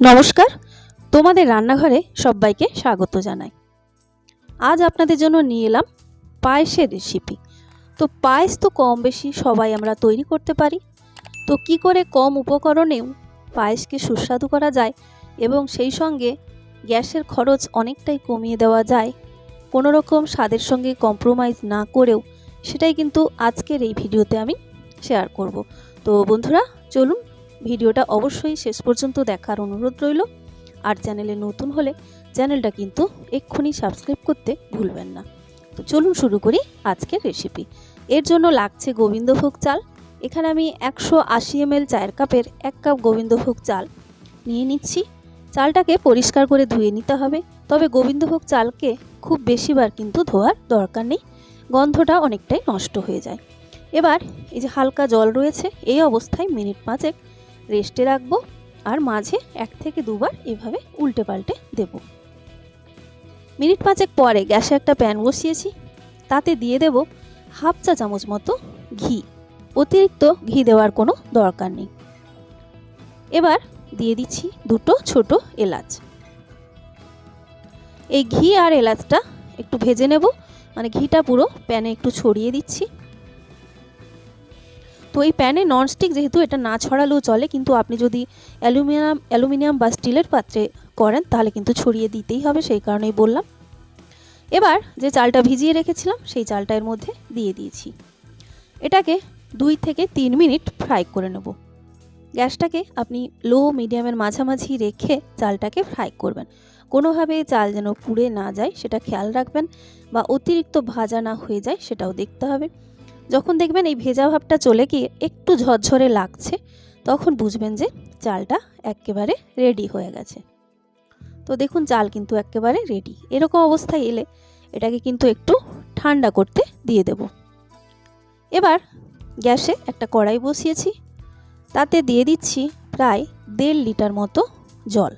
নমস্কার। তোমাদের রান্নাঘরে সবাইকে স্বাগত জানাই। আজ আপনাদের জন্য নিয়ে এলাম পায়েসের রেসিপি তো পায়েস তো কম বেশি সবাই আমরা তৈরি করতে পারি। তো কি করে কম উপকরণেও পায়েসকে সুস্বাদু করা যায় এবং সেই সঙ্গে গ্যাসের খরচ অনেকটাই কমিয়ে দেওয়া যায়, কোনো রকম স্বাদের সঙ্গে কম্প্রোমাইজ না করেও, সেটাই কিন্তু আজকের এই ভিডিওতে আমি শেয়ার করব। তো বন্ধুরা, চলুন ভিডিওটা অবশ্যই শেষ পর্যন্ত দেখার অনুরোধ রইল। আর চ্যানেলে নতুন হলে চ্যানেলটা কিন্তু এক্ষুনি সাবস্ক্রাইব করতে ভুলবেন না। তো চলুন শুরু করি আজকের রেসিপি এর জন্য লাগছে গোবিন্দভোগ চাল। এখানে আমি একশো আশি এমএল চায়ের কাপের এক কাপ গোবিন্দভোগ চাল নিয়ে নিচ্ছি। চালটাকে পরিষ্কার করে ধুয়ে নিতে হবে। তবে গোবিন্দভোগ চালকে খুব বেশিবার কিন্তু ধোয়ার দরকার নেই। গন্ধটা অনেকটাই নষ্ট হয়ে যায়। এবার এই যে হালকা জল রয়েছে, এই অবস্থায় মিনিট পাঁচেক রেস্টে রাখব আর মাঝে এক থেকে দুবার এভাবে উল্টে পাল্টে দেব। মিনিট পাঁচেক পরে গ্যাসে একটা প্যান বসিয়েছি, তাতে দিয়ে দেব হাফ চা চামচ মতো ঘি। অতিরিক্ত ঘি দেওয়ার কোনো দরকার নেই। এবার দিয়ে দিচ্ছি দুটো ছোট এলাচ। এই ঘি আর এলাচটা একটু ভেজে নেব মানে ঘিটা পুরো প্যানে একটু ছড়িয়ে দিচ্ছি। তো এই প্যানে ননস্টিক যেহেতু এটা না ছড়ালেও চলে, কিন্তু আপনি যদি অ্যালুমিনিয়াম অ্যালুমিনিয়াম বা স্টিলের পাত্রে করেন, তাহলে কিন্তু ছড়িয়ে দিতেই হবে, সেই কারণেই বললাম। এবার যে চালটা ভিজিয়ে রেখেছিলাম, সেই চালটা এর মধ্যে দিয়ে দিয়েছি। এটাকে দুই থেকে তিন মিনিট ফ্রাই করে নেব। গ্যাসটাকে আপনি লো, মিডিয়ামের মাঝামাঝি রেখে চালটাকে ফ্রাই করবেন। কোনোভাবে চাল যেন পুড়ে না যায়, সেটা খেয়াল রাখবেন, বা অতিরিক্ত ভাজা না হয়ে যায়, সেটাও দেখতে হবে। যখন দেখবেন এই ভেজা ভাবটা চলে গিয়ে একটু ঝরঝরে লাগছে, তখন বুঝবেন যে চালটা একেবারে রেডি হয়ে গেছে। তো দেখুন চাল কিন্তু একেবারে রেডি এরকম অবস্থায় এলে এটাকে কিন্তু একটু ঠান্ডা করতে দিয়ে দেব। এবার গ্যাসে একটা কড়াই বসিয়েছি। তাতে দিয়ে দিচ্ছি প্রায় দেড় লিটার মতো জল।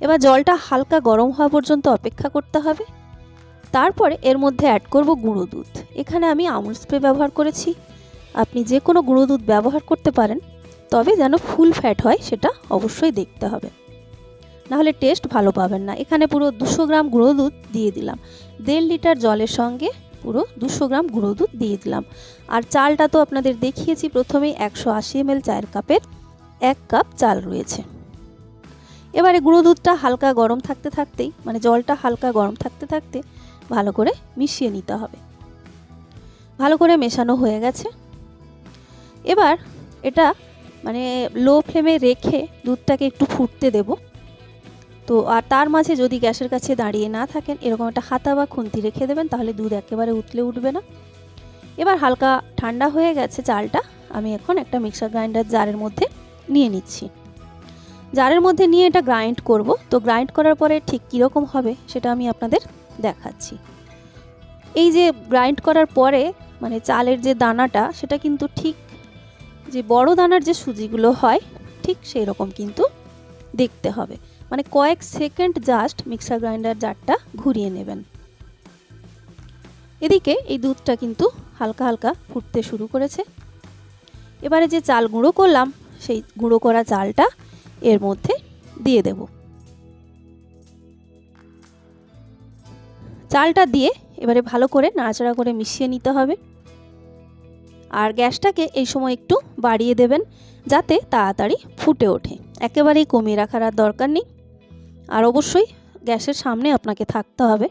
এবার জলটা হালকা গরম হওয়া পর্যন্ত অপেক্ষা করতে হবে। তারপরে এর মধ্যে অ্যাড করব গুঁড়ো দুধ। এখানে আমি আমুল স্প্রে ব্যবহার করেছি। আপনি যে কোনো গুঁড়ো দুধ ব্যবহার করতে পারেন, তবে যেন ফুল ফ্যাট হয় সেটা অবশ্যই দেখতে হবে। নাহলে টেস্ট ভালো পাবেন না। এখানে পুরো দুশো গ্রাম গুঁড়ো দুধ দিয়ে দিলাম। দেড় লিটার জলের সঙ্গে পুরো দুশো গ্রাম গুঁড়ো দুধ দিয়ে দিলাম। আর চালটা তো আপনাদের দেখিয়েছি, প্রথমেই একশো আশি এমএল চায়ের কাপের এক কাপ চাল রয়েছে। এবারে গুঁড়ো দুধটা হালকা গরম থাকতে থাকতেই মানে জলটা হালকা গরম থাকতে থাকতে ভালো করে মিশিয়ে নিতে হবে। ভালো করে মেশানো হয়ে গেছে। এবার এটা মানে লো ফ্লেমে রেখে দুধটাকে একটু ফুটতে দেব। তো আর তার মাঝে যদি গ্যাসের কাছে দাঁড়িয়ে না থাকেন, এরকম একটা হাতা বা খুন্তি রেখে দেবেন, তাহলে দুধ একেবারে উতলে উঠবে না। এবার হালকা ঠান্ডা হয়ে গেছে চালটা, আমি এখন একটা মিক্সার গ্রাইন্ডার জারের মধ্যে নিয়ে নিচ্ছি। জারের মধ্যে নিয়ে এটা গ্রাইন্ড করব। তো গ্রাইন্ড করার পরে ঠিক কীরকম হবে, সেটা আমি আপনাদের দেখাচ্ছি। এই যে গ্রাইন্ড করার পরে মানে চালের যে দানাটা, সেটা কিন্তু ঠিক যে বড় দানার যে সুজিগুলো হয়, ঠিক সেই রকম কিন্তু দেখতে হবে। মানে কয়েক সেকেন্ড জাস্ট মিক্সার গ্রাইন্ডার জারটা ঘুরিয়ে নেবেন। এদিকে এই দুধটা কিন্তু হালকা হালকা ফুটতে শুরু করেছে। এবারে যে চাল গুঁড়ো করলাম, সেই গুঁড়ো করা চালটা এর মধ্যে দিয়ে দেব। চালটা দিয়ে এবারে ভালো করে নাড়াচাড়া করে মিশিয়ে নিতে হবে। আর গ্যাসটাকে এই সময় একটু বাড়িয়ে দেবেন যাতে তাড়াতাড়ি ফুটে ওঠে। একেবারেই কমিয়ে রাখার আর দরকার নেই। আর অবশ্যই গ্যাসের সামনে আপনাকে থাকতে হবে।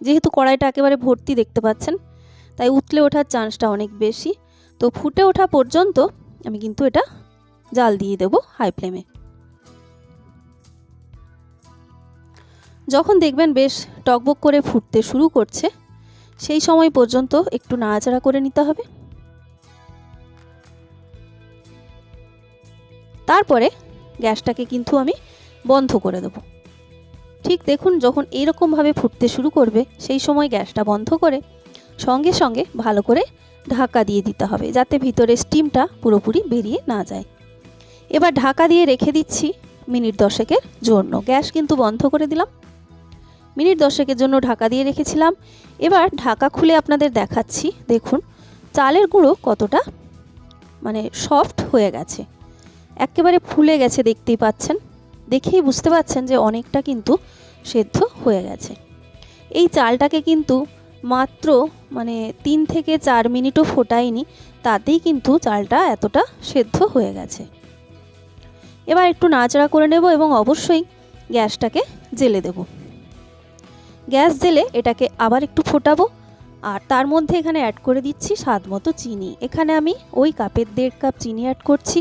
যেহেতু কড়াইটা একেবারে ভর্তি দেখতে পাচ্ছেন, তাই উতলে ওঠার চান্সটা অনেক বেশি। তো ফুটে ওঠা পর্যন্ত আমি কিন্তু এটা জাল দিয়ে দেবো হাই ফ্লেমে। যখন দেখবেন বেশ টকবক করে ফুটতে শুরু করছে, সেই সময় পর্যন্ত একটু নাড়াচাড়া করে নিতে হবে। তারপরে গ্যাসটাকে কিন্তু আমি বন্ধ করে দেবো। ঠিক দেখুন যখন এইরকমভাবে ফুটতে শুরু করবে, সেই সময় গ্যাসটা বন্ধ করে সঙ্গে সঙ্গে ভালো করে ঢাকা দিয়ে দিতে হবে, যাতে ভিতরে স্টিমটা পুরোপুরি বেরিয়ে না যায়। এবার ঢাকা দিয়ে রেখে দিচ্ছি মিনিট দশেকের জন্য। গ্যাস কিন্তু বন্ধ করে দিলাম। মিনিট দশেকের জন্য ঢাকা দিয়ে রেখেছিলাম। এবার ঢাকা খুলে আপনাদের দেখাচ্ছি। দেখুন, চালের গুঁড়ো কতটা মানে সফট হয়ে গেছে। একেবারে ফুলে গেছে, দেখতেই পাচ্ছেন। দেখেই বুঝতে পাচ্ছেন যে অনেকটা কিন্তু সেদ্ধ হয়ে গেছে। এই চালটাকে কিন্তু মাত্র মানে তিন থেকে চার মিনিটও ফোটাইনি তাতেই কিন্তু চালটা এতটা সেদ্ধ হয়ে গেছে। এবার একটু নাচড়া করে নেব এবং অবশ্যই গ্যাসটাকে জেলে দেব। গ্যাস জেলে এটাকে আবার একটু ফোটাবো। আর তার মধ্যে এখানে অ্যাড করে দিচ্ছি স্বাদ মতো চিনি। এখানে আমি ওই কাপের দেড় কাপ চিনি অ্যাড করছি।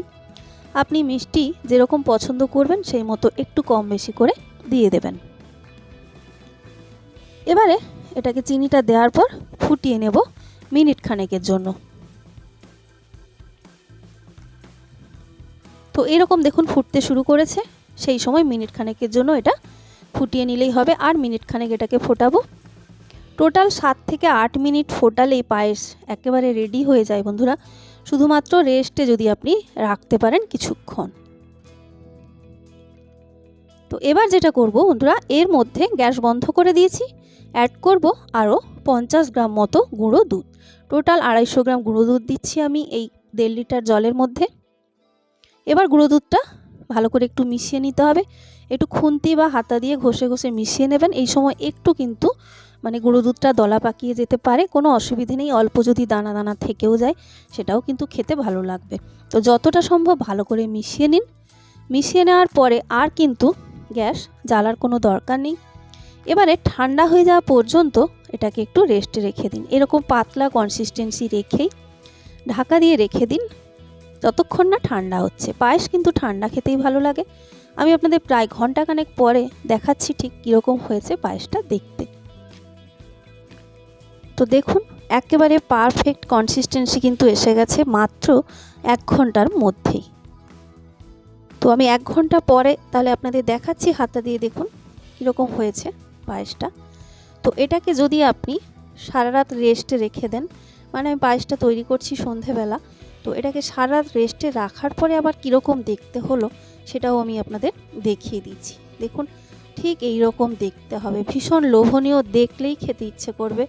আপনি মিষ্টি যেরকম পছন্দ করবেন, সেই মতো একটু কম বেশি করে দিয়ে দেবেন। এবারে এটাকে চিনিটা দেওয়ার পর ফুটিয়ে নেব মিনিট খানেকের জন্য। তো এরকম দেখুন ফুটতে শুরু করেছে। সেই সময় মিনিট খানেকের জন্য এটা ফুটিয়ে নিলেই হবে। আর মিনিট খানেক এটাকে ফোটাবো। টোটাল সাত থেকে আট মিনিট ফোটালেই পায়েস একেবারে রেডি হয়ে যায় বন্ধুরা। শুধুমাত্র রেস্টে যদি আপনি রাখতে পারেন কিছুক্ষণ। তো এবার যেটা করব বন্ধুরা, এর মধ্যে গ্যাস বন্ধ করে দিয়েছি। অ্যাড করব আরও পঞ্চাশ গ্রাম মতো গুঁড়ো দুধ। টোটাল আড়াইশো গ্রাম গুঁড়ো দুধ দিচ্ছি আমি এই দেড় লিটার জলের মধ্যে। এবার গুঁড়ো দুধটা ভালো করে একটু মিশিয়ে নিতে হবে। একটু খুন্তি বা হাতা দিয়ে ঘষে ঘষে মিশিয়ে নেবেন। এই সময় একটু কিন্তু মানে গুঁড়ো দুধটা দলা পাকিয়ে যেতে পারে। কোনো অসুবিধে নেই, অল্প যদি দানা দানা থেকেও যায়, সেটাও কিন্তু খেতে ভালো লাগবে। তো যতটা সম্ভব ভালো করে মিশিয়ে নিন। মিশিয়ে নেওয়ার পরে আর কিন্তু গ্যাস জ্বালার কোনো দরকার নেই। এবারে ঠান্ডা হয়ে যাওয়া পর্যন্ত এটাকে একটু রেস্টে রেখে দিন। এরকম পাতলা কনসিস্টেন্সি রেখেই ঢাকা দিয়ে রেখে দিন। যতক্ষণ না ঠান্ডা হচ্ছে। পায়েস কিন্তু ঠান্ডা খেতেই ভালো লাগে। আমি আপনাদের প্রায় ঘন্টাখানেক পরে দেখাচ্ছি ঠিক কীরকম হয়েছে পায়েসটা দেখতে। তো দেখুন, একেবারে পারফেক্ট কনসিস্টেন্সি কিন্তু এসে গেছে মাত্র এক ঘণ্টার মধ্যেই। তো আমি এক ঘণ্টা পরে তাহলে আপনাদের দেখাচ্ছি, হাতটা দিয়ে দেখুন কীরকম হয়েছে পায়েসটা। তো এটাকে যদি আপনি সারা রাত রেস্টে রেখে দেন মানে আমি পায়েসটা তৈরি করছি সন্ধেবেলা তো এটাকে সারা রেস্টে রাখার পরে আবার কীরকম দেখতে হলো সেটাও আমি আপনাদের দেখিয়ে দিচ্ছি। দেখুন, ঠিক এই রকম দেখতে হবে। ভীষণ লোভনীয় দেখলেই খেতে ইচ্ছে করবে।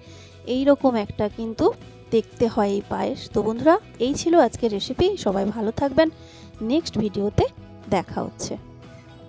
এই রকম একটা কিন্তু দেখতে হয় এই পায়েস। তো বন্ধুরা, এই ছিল আজকের রেসিপি সবাই ভালো থাকবেন। নেক্সট ভিডিওতে দেখা হচ্ছে।